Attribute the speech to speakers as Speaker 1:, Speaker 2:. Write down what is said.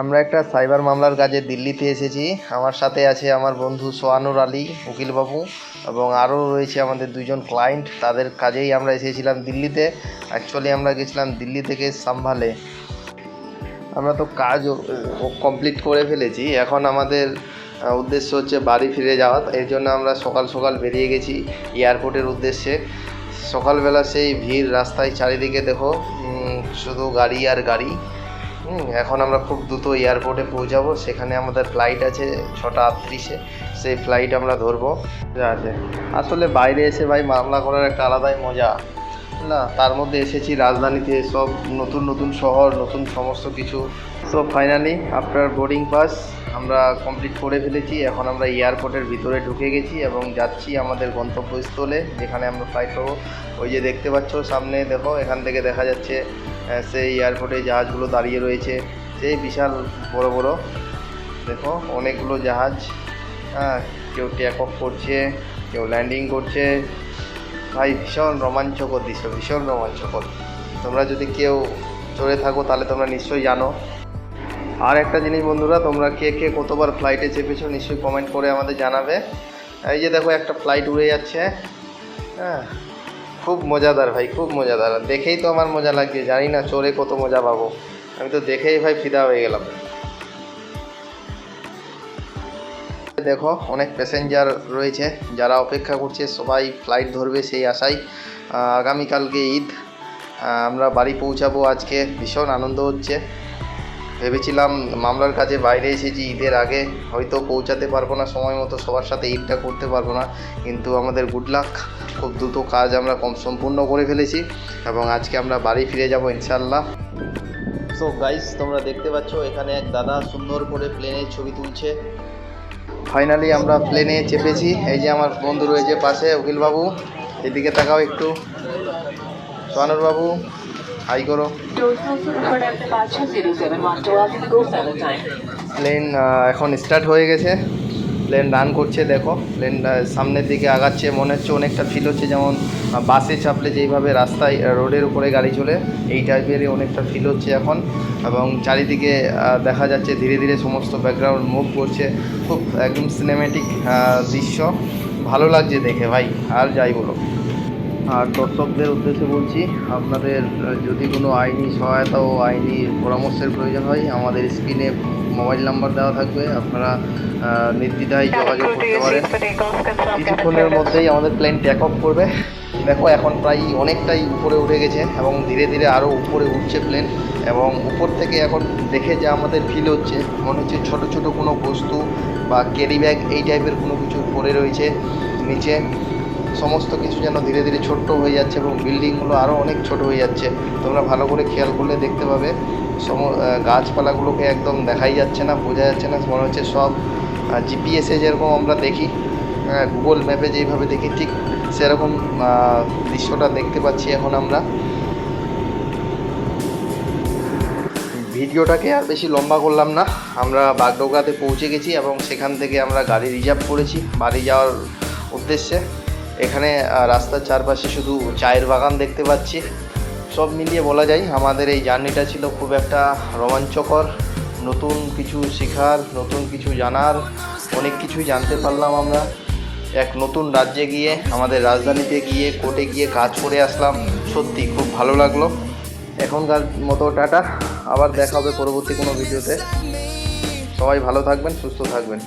Speaker 1: আমরা একটা সাইবার মামলার কাজে দিল্লিতে এসেছি। আমার সাথে আছে আমার বন্ধু সোয়ানুর আলী, উকিলবাবু, এবং আরও রয়েছে আমাদের দুজন ক্লায়েন্ট তাদের কাজেই আমরা এসেছিলাম দিল্লিতে। অ্যাকচুয়ালি আমরা গেছিলাম দিল্লি থেকে সাম্ভালে। আমরা তো কাজ কমপ্লিট করে ফেলেছি। এখন আমাদের উদ্দেশ্য হচ্ছে বাড়ি ফিরে যাওয়া। এর জন্য আমরা সকাল সকাল বেরিয়ে গেছি এয়ারপোর্টের উদ্দেশ্যে। সকালবেলা সেই ভিড় রাস্তায় চারিদিকে দেখো শুধু গাড়ি আর গাড়ি। এখন আমরা খুব দ্রুত এয়ারপোর্টে পৌঁছাবো। সেখানে আমাদের ফ্লাইট আছে ছটা আটত্রিশে। সেই ফ্লাইট আমরা ধরবো। আছে। আসলে বাইরে এসে ভাই মামলা করার একটা আলাদাই মজা। না, তার মধ্যে এসেছি, রাজধানীতে সব নতুন নতুন শহর, নতুন সমস্ত কিছু। So finally after boarding pass আমরা কমপ্লিট করে ফেলেছি। এখন আমরা এয়ারপোর্টের ভিতরে ঢুকে গেছি এবং যাচ্ছি আমাদের গন্তব্যস্থলে, যেখানে আমরা ফ্লাইট পাবো। ওই যে দেখতে পাচ্ছ সামনে, দেখো, এখান থেকে দেখা যাচ্ছে সেই এয়ারপোর্টে জাহাজগুলো দাঁড়িয়ে রয়েছে। সেই বিশাল বড় বড়, দেখো, অনেকগুলো জাহাজ। হ্যাঁ কেউ টেক অফ করছে, কেউ ল্যান্ডিং করছে। ভাই, ভীষণ রোমাঞ্চকর দৃশ্য, ভীষণ রোমাঞ্চকর। তোমরা যদি কেউ চড়ে থাকো, তাহলে তোমরা নিশ্চয়ই জানো। আর একটা জিনিস বন্ধুরা, তোমরা কে কে কতবার ফ্লাইটে চেপেছো, নিশ্চয়ই কমেন্ট করে আমাদের জানাবে। এই যে দেখো, একটা ফ্লাইট উড়ে যাচ্ছে। হ্যাঁ খুব মজাদার ভাই, খুব মজাদার। দেখেই তো আমার মজা লাগছে, জানি না চড়ে কত মজা পাবো। আমি তো দেখেই ভাই ফিদা হয়ে গেলাম। দেখো, অনেক প্যাসেঞ্জার রয়েছে যারা অপেক্ষা করছে, সবাই ফ্লাইট ধরবে সেই আশায় আগামীকালকে ঈদ আমরা বাড়ি পৌঁছাবো আজকে, ভীষণ আনন্দ হচ্ছে। ভেবেছিলাম মামলার কাজে বাইরে এসেছি ঈদের আগে, হয়তো পৌঁছাতে পারব না সময় মতো, সবার সাথে ঈদটা করতে পারব না, কিন্তু আমাদের গুড লাক খুব দ্রুত কাজ আমরা কম সম্পূর্ণ করে ফেলেছি এবং আজকে আমরা বাড়ি ফিরে যাব ইনশাল্লাহ সো গাইস তোমরা দেখতে পাচ্ছ, এখানে এক দাদা সুন্দর করে প্লেনের ছবি তুলছে। ফাইনালি আমরা প্লেনে চেপেছি। এই যে আমার বন্ধু রয়েছে পাশে উকিল বাবু এদিকে তাকাও একটু। বাবু হাই করো। প্লেন এখন স্টার্ট হয়ে গেছে। প্লেন রান করছে, দেখো। প্লেন সামনের দিকে আগাচ্ছে, মনে হচ্ছে অনেকটা ফিল হচ্ছে, যেমন বাসে চাপলে যেইভাবে রাস্তায় রোডের উপরে গাড়ি চলে, এই টাইপেরই অনেকটা ফিল হচ্ছে এখন। এবং চারিদিকে দেখা যাচ্ছে ধীরে ধীরে সমস্ত ব্যাকগ্রাউন্ড মুভ করছে। খুব একদম সিনেমেটিক দৃশ্য। ভালো লাগছে দেখে ভাই, আর যাই বলো। আর দর্শকদের উদ্দেশ্যে বলছি আপনাদের যদি কোনো আইনি সহায়তা ও আইনি পরামর্শের প্রয়োজন হয় আমাদের স্ক্রিনে মোবাইল নাম্বার দেওয়া থাকবে। আপনারা নির্দ্বিধায় যোগাযোগ করতে পারেন। কিছুক্ষণের মধ্যেই আমাদের প্লেন টেক অফ করবে। দেখো এখন প্রায় অনেকটাই উপরে উঠে গেছে এবং ধীরে ধীরে আরও উপরে উঠছে প্লেন এবং উপর থেকে এখন দেখে যে আমাদের ফিল হচ্ছে। মনে হচ্ছে ছোটো ছোটো কোনো বস্তু বা ক্যারি ব্যাগ এই টাইপের কোনো কিছু পড়ে রয়েছে নিচে। সমস্ত কিছু যেন ধীরে ধীরে ছোট্ট হয়ে যাচ্ছে এবং বিল্ডিংগুলো আরও অনেক ছোট হয়ে যাচ্ছে। তোমরা ভালো করে খেয়াল করলে দেখতে পাবে। সম গাছপালাগুলোকে একদম দেখাই যাচ্ছে না, বোঝা যাচ্ছে না। মনে হচ্ছে সব জিপিএসে যেরকম আমরা দেখি গুগল ম্যাপে যেইভাবে দেখি, ঠিক সেরকম দৃশ্যটা দেখতে পাচ্ছি এখন আমরা। ভিডিওটাকে আর বেশি লম্বা করলাম না। আমরা বাগডোগরাতে পৌঁছে গেছি এবং সেখান থেকে আমরা গাড়ি রিজার্ভ করেছি। বাড়ি যাওয়ার উদ্দেশ্যে। এখানে রাস্তার চারপাশে শুধু চায়ের বাগান দেখতে পাচ্ছি। সব মিলিয়ে বলা যায়, আমাদের এই জার্নিটা ছিল খুব একটা রোমাঞ্চকর। নতুন কিছু শেখার, নতুন কিছু জানার, অনেক কিছুই জানতে পারলাম আমরা। এক নতুন রাজ্যে গিয়ে, আমাদের রাজধানীতে গিয়ে, কোর্টে গিয়ে কাজ করে আসলাম। সত্যি খুব ভালো লাগল। এখনকার মতো টাটা। আবার দেখা হবে পরবর্তী কোনো ভিডিওতে। সবাই ভালো থাকবেন, সুস্থ থাকবেন।